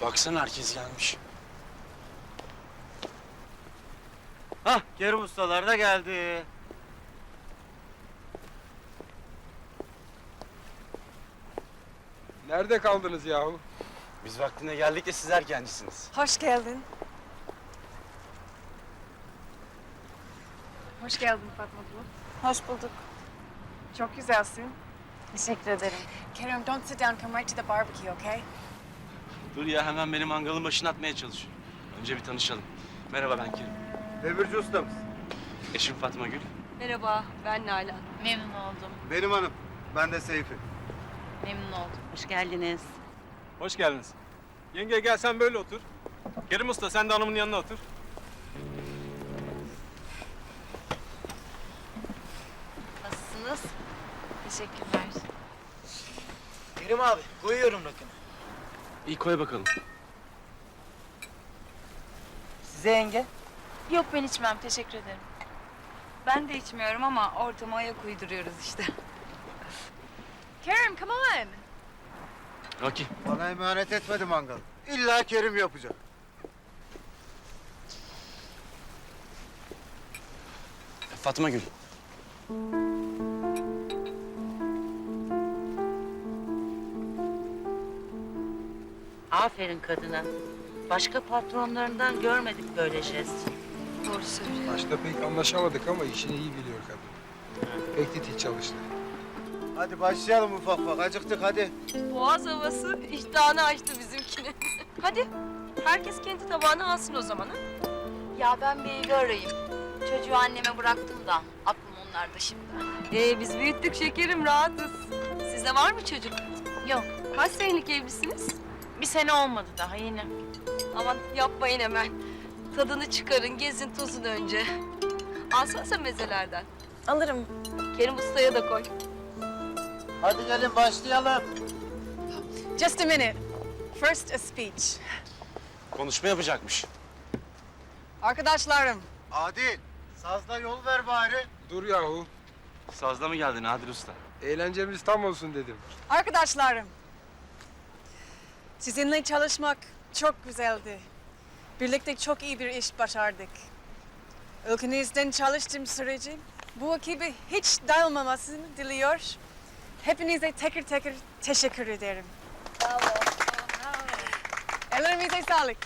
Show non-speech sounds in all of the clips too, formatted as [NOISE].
baksana herkes gelmiş. Hah, Kerim ustalar da geldi. Nerede kaldınız yahu? Biz vaktinde geldik de siz erkencisiniz. Hoş geldin. Hoş geldin Fatma. Hoş bulduk. Çok güzelsin. Teşekkür ederim. Kerem, don't sit down. Come right to the barbecue, okay? Dur ya hemen benim mangalın başına atmaya çalışıyor. Önce bir tanışalım. Merhaba ben Kerim. Demirci ustamız. Eşim Fatma Gül. Merhaba, ben Nalan. Memnun oldum. Benim hanım. Ben de Seyfi. Memnun oldum. Hoş geldiniz. Hoş geldiniz. Yenge gel sen böyle otur. Kerim Usta sen de hanımın yanına otur. Nasılsınız? Teşekkürler. Kerim abi, koyuyorum rakını. İyi koy bakalım. Size yenge. Yok ben içmem. Teşekkür ederim. Ben de içmiyorum ama ortama ayak uyduruyoruz işte. [LAUGHS] Kerem, come on. Okey. Bana emanet etmedi mangal. İlla Kerim yapacak. Fatma Gül. Aferin kadına. Başka patronlarından görmedik böyle jest. Doğru söylüyor. Başta pek anlaşamadık ama işini iyi biliyor kadın. Pek titiz çalıştı. Hadi başlayalım ufak ufak. Acıktık hadi. Boğaz havası iştahını açtı bizimkini. [LAUGHS] Hadi, herkes kendi tabağını alsın o zaman ha. Ya ben bir evi arayayım. Çocuğu anneme bıraktım da. Aklım onlarda şimdi. Ee, biz büyüttük şekerim, rahatız. Sizde var mı çocuk? Yok. Kaç senelik evlisiniz? Bir sene olmadı daha yeni. Aman yapmayın hemen. Tadını çıkarın, gezin tozun önce. Alsana sen mezelerden. Alırım. Kerim Usta'ya da koy. Hadi gelin başlayalım. Just a minute. First a speech. Konuşma yapacakmış. Arkadaşlarım, Adil, sazda yol ver bari. Dur yahu. Sazda mı geldin Adil Usta? Eğlencemiz tam olsun dedim. arkadaşlarım. Sizinle çalışmak çok güzeldi. Birlikte çok iyi bir iş başardık. Ülkenizden çalıştığım sürece bu ekibi hiç dağılmamasını diliyor. Hepinize tekrar tekrar teşekkür ederim. Bravo. Ellerinize sağlık.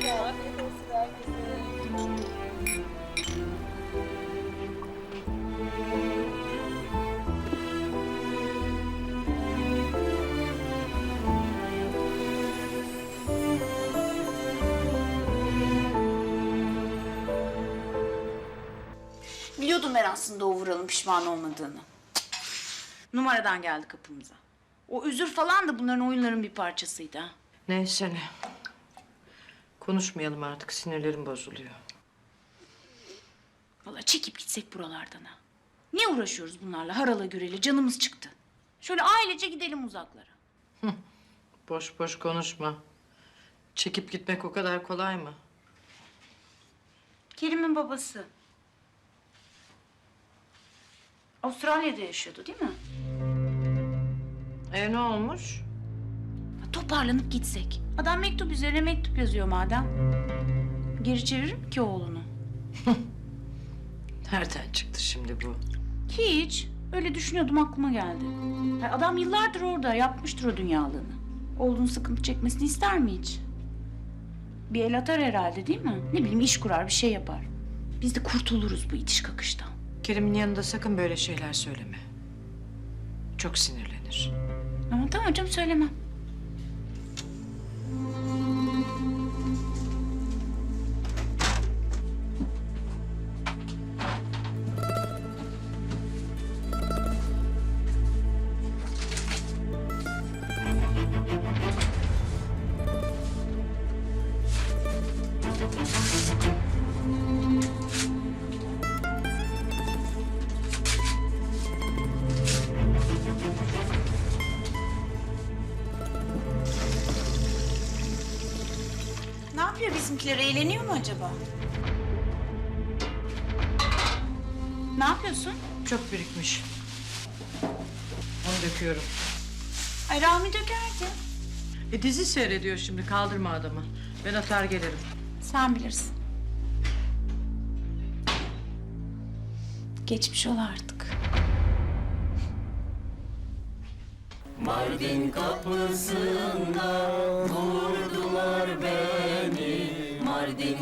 Biliyordum ben aslında o Vural'ın pişman olmadığını. Numaradan geldi kapımıza. O özür falan da bunların oyunların bir parçasıydı ha. Neyse ne. Konuşmayalım artık sinirlerim bozuluyor. Vallahi çekip gitsek buralardan ha. Niye uğraşıyoruz bunlarla harala gürele canımız çıktı. Şöyle ailece gidelim uzaklara. Boş boş konuşma. Çekip gitmek o kadar kolay mı? Kerim'in babası. Avustralya'da yaşıyordu değil mi? E ne olmuş? Toparlanıp gitsek. Adam mektup üzerine mektup yazıyor madem. Geri çevirir mi ki oğlunu? [LAUGHS] Nereden çıktı şimdi bu? Hiç. Öyle düşünüyordum aklıma geldi. Ya adam yıllardır orada yapmıştır o dünyalığını. Oğlunun sıkıntı çekmesini ister mi hiç? Bir el atar herhalde değil mi? Ne bileyim iş kurar bir şey yapar. Biz de kurtuluruz bu itiş kakıştan. Kerim'in yanında sakın böyle şeyler söyleme. Çok sinirlenir. Ama tamam canım söylemem. Bizimkiler? Eğleniyor mu acaba? Ne yapıyorsun? Çok birikmiş. Onu döküyorum. Ay Rami dökerdi. E dizi seyrediyor şimdi kaldırma adamı. Ben atar gelirim. Sen bilirsin. Geçmiş ol artık.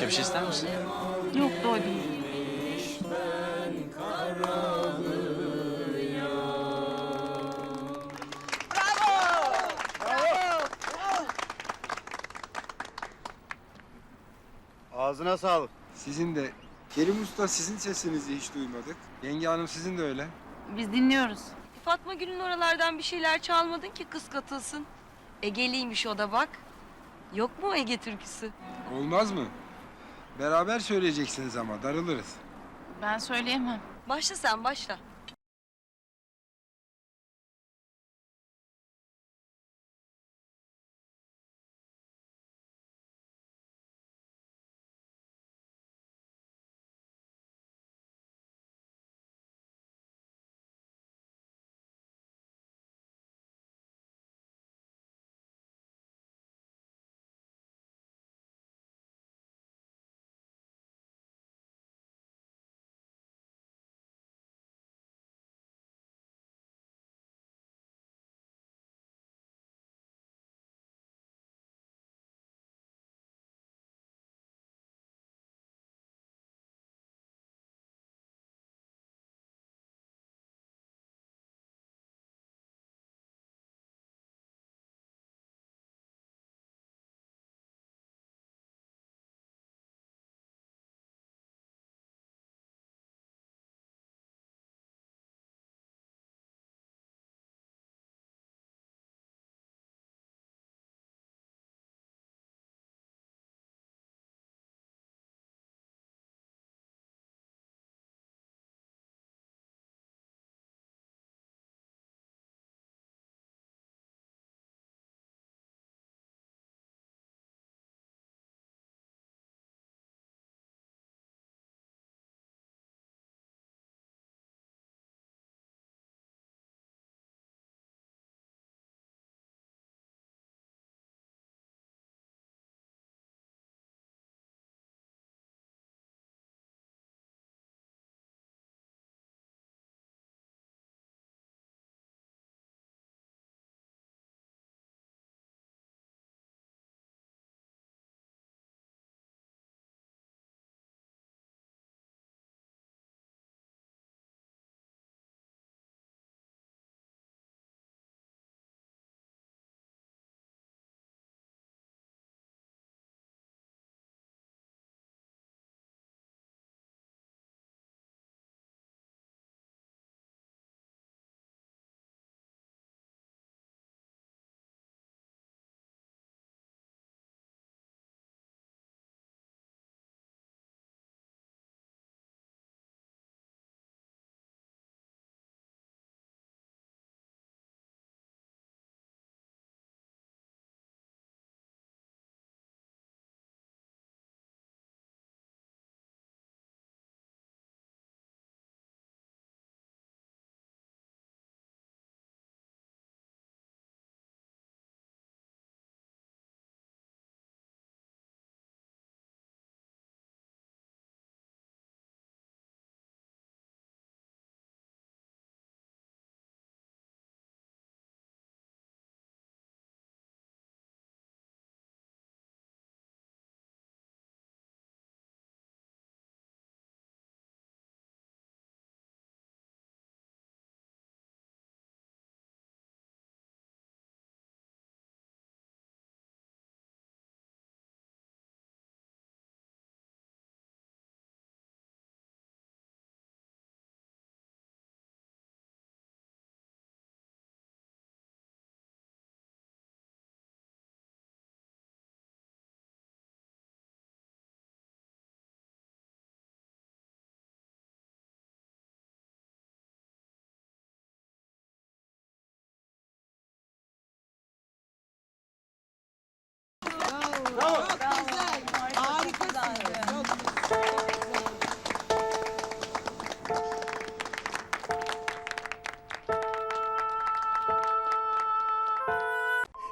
Başka bir şey ister misin? Yok doydum. Ağzına sağlık. Sizin de. Kerim Usta sizin sesinizi hiç duymadık. Yenge Hanım sizin de öyle. Biz dinliyoruz. Fatma Gül'ün oralardan bir şeyler çalmadın ki kız katılsın. Ege'liymiş o da bak. Yok mu Ege türküsü? Olmaz mı? Beraber söyleyeceksiniz ama darılırız. Ben söyleyemem. Başla sen başla.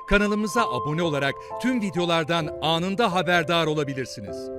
Kanalımıza abone olarak tüm videolardan anında haberdar olabilirsiniz.